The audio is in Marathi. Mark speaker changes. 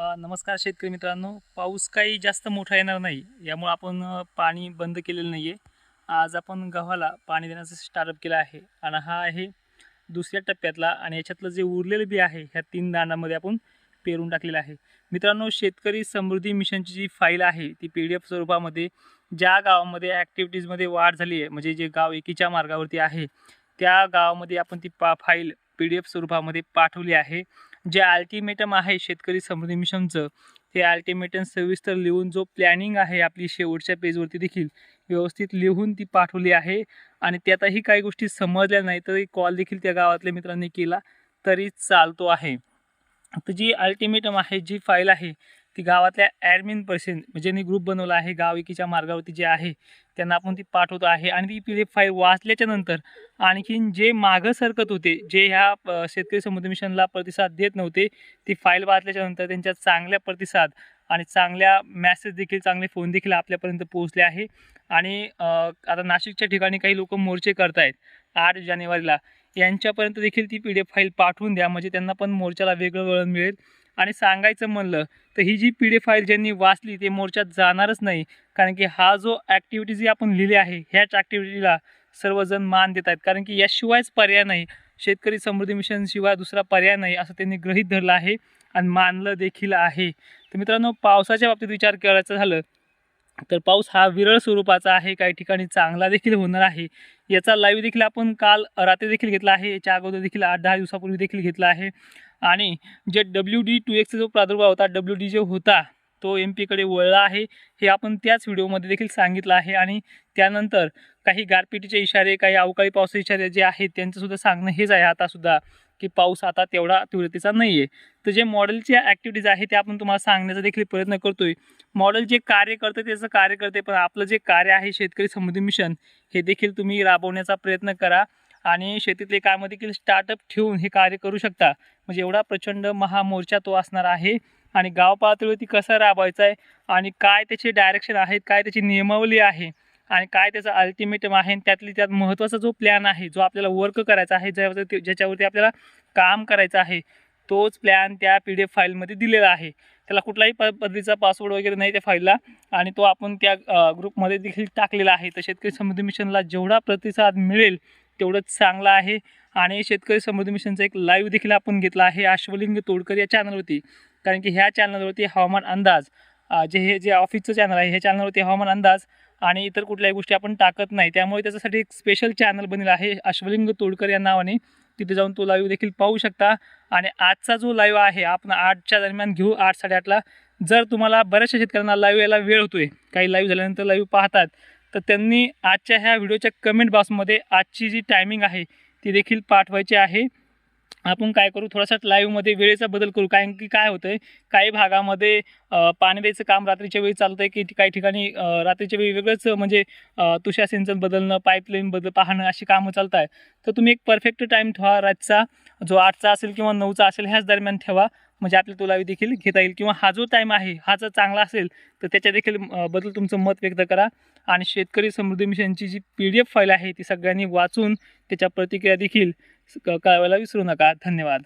Speaker 1: नमस्कार शेतकरी मित्रांनो. पाऊस काही जास्त मोठा येणार नाही. यामुळे आपण पाणी बंद केलेलं नाही आहे आज आपण गव्हाला पाणी देण्याचं स्टार्टअप केलं आहे. आणि हा आहे दुसऱ्या टप्प्यातला आणि याच्यातलं जे उरलेलं बी आहे ह्या तीन दांडामध्ये आपण पेरून टाकलेलं आहे. मित्रांनो शेतकरी समृद्धी मिशनची जी फाईल आहे ती पी डी एफ स्वरूपामध्ये ज्या गावामध्ये ॲक्टिव्हिटीजमध्ये वाढ झाली आहे म्हणजे जे गाव एकीच्या मार्गावरती आहे त्या गावामध्ये आपण ती पा फाईल पी डी एफ स्वरूपामध्ये पाठवली आहे. जे अल्टिमेटम आहे शेतकरी समृद्धी मिशनचं ते अल्टिमेटम सविस्तर लिहून जो प्लॅनिंग आहे आपली शेवटच्या पेजवरती देखील व्यवस्थित लिहून ती पाठवली आहे. आणि त्यातही काही गोष्टी समजल्या नाही तरी कॉल देखील त्या गावातल्या मित्रांनी केला तरी चालतो आहे. तर जी अल्टिमेटम आहे जी फाईल आहे ती गावातल्या ॲडमिन पर्सन म्हणजे ज्यांनी ग्रुप बनवला आहे गावकीच्या मार्गावरती जे आहे त्यांना आपण ती पाठवतो आहे आणि ती पी डी एफ फाईल वाचल्याच्या नंतर आणखीन जे मागं सरकत होते जे ह्या शेतकरी समुद्र मिशनला प्रतिसाद देत नव्हते ती फाईल वाचल्याच्या नंतर त्यांच्या चांगल्या प्रतिसाद आणि चांगल्या मॅसेज देखील चांगले फोन देखील आपल्यापर्यंत पोहोचले आहे. आणि आता नाशिकच्या ठिकाणी काही लोक मोर्चे करतायत आठ जानेवारीला. यांच्यापर्यंत देखील ती पी डी एफ फाईल पाठवून द्या म्हणजे त्यांना पण मोर्चाला वेगळं वळण मिळेल. आणि सांगायचं म्हणलं तर ही जी पी डी फाईल ज्यांनी वाचली ते मोर्चात जाणारच नाही. कारण की हा जो ॲक्टिव्हिटी जी आपण लिहिली आहे ह्याच ॲक्टिव्हिटीला सर्वजण मान देत आहेत. कारण की याशिवायच पर्याय नाही. शेतकरी समृद्धी मिशनशिवाय दुसरा पर्याय नाही असं त्यांनी गृहीत धरलं आहे आणि मानलं देखील आहे. तर मित्रांनो पावसाच्या बाबतीत विचार करायचा झालं तर पाऊस हा विरळ स्वरूपाचा आहे. काही ठिकाणी चांगला देखील होणार आहे. याचा लाईव्ह देखील आपण काल रात्री देखील घेतला आहे. याच्या अगोदर देखील आठ दहा दिवसापूर्वी देखील घेतला आहे. आणि जे डब्ल्यू डी टू एक्सचा जो प्रादुर्भाव होता डब्ल्यू डी जो होता तो एम पीकडे वळला आहे. हे आपण त्याच व्हिडिओमध्ये देखील सांगितलं आहे. आणि त्यानंतर काही गारपिटीचे इशारे काही अवकाळी पावसाचे इशारे जे आहेत त्यांचंसुद्धा सांगणं हेच आहे आतासुद्धा की पाऊस आता तेवढा तीव्रतेचा नाही आहे तर जे मॉडेलच्या ॲक्टिव्हिटीज आहे ते आपण तुम्हाला सांगण्याचा देखील प्रयत्न करतोय. मॉडेल जे कार्य करतं त्याचं कार्य करते पण आपलं जे कार्य आहे शेतकरी समृद्धी मिशन हे देखील तुम्ही राबवण्याचा प्रयत्न करा. आणि शेतीतले कामं देखील स्टार्टअप ठेवून हे कार्य करू शकता. म्हणजे एवढा प्रचंड महामोर्चा तो असणार आहे. आणि गाव पातळीवरती कसा राबवायचा आहे? आणि काय त्याचे डायरेक्शन आहेत? काय त्याची नियमावली आहे? आणि काय त्याचा अल्टिमेटम आहे? आणि त्यातली त्यात महत्त्वाचा जो प्लॅन आहे जो आपल्याला वर्क करायचा आहे ज्यावरती ज्याच्यावरती आपल्याला काम करायचं आहे तोच प्लॅन त्या पी डी एफ फाईलमध्ये दिलेला आहे. त्याला कुठलाही प पद्धतीचा पासवर्ड वगैरे नाही त्या फाईलला आणि तो आपण त्या ग्रुपमध्ये देखील टाकलेला आहे. तर शेतकरी समृद्धी मिशनला जेवढा प्रतिसाद मिळेल तेवढंच चांगलं आहे. आणि शेतकरी समृद्धी मिशनचा एक लाईव्ह देखील आपण घेतला आहे अश्वलिंग तोडकर या चॅनलवरती कारण की ह्या चॅनलवरती हवामान अंदाज जे हे जे ऑफिसचं चॅनल आहे ह्या चॅनलवरती हवामान अंदाज आणि इतर कुठल्याही गोष्टी आपण टाकत नाही. त्यामुळे त्याच्यासाठी एक स्पेशल चॅनल बनलेलं आहे अश्वलिंग तोडकर या नावाने. तिथे जाऊन तो लाईव्ह देखील पाहू शकता. आणि आजचा जो लाईव्ह आहे आपण आठच्या दरम्यान घेऊ आठ साडेआठला. जर तुम्हाला बऱ्याचशा शेतकऱ्यांना लाईव्ह यायला वेळ होतोय काही लाईव्ह झाल्यानंतर लाईव्ह पाहतात तर त्यांनी आजच्या ह्या व्हिडिओच्या कमेंट बॉक्समध्ये आजची जी टायमिंग आहे ती देखील पाठवायची आहे. आपण काय करू थोडासा लाईव्हमध्ये वेळेचा बदल करू. कारण की काय होतं आहे काही भागामध्ये पाणी द्यायचं काम रात्रीच्या वेळी चालतं आहे की काही ठिकाणी रात्रीच्या वेळी वेगळंच म्हणजे तुषार सिंचन बदलणं पाईपलाईन बदल पाहणं अशी कामं चालत आहे तर तुम्ही एक परफेक्ट टाईम ठेवा रातचा जो आठचा असेल किंवा नऊचा असेल ह्याच दरम्यान ठेवा. म्हणजे आपल्या तो देखील घेता येईल. किंवा हा जो टाईम आहे हा जर चांगला असेल तर त्याच्या देखील बदल तुमचं मत व्यक्त करा. आणि शेतकरी समृद्धी मिशनची जी पी डी एफ फाईल आहे ती सगळ्यांनी वाचून त्याच्या प्रतिक्रिया देखील क- कळवायला विसरू नका. धन्यवाद.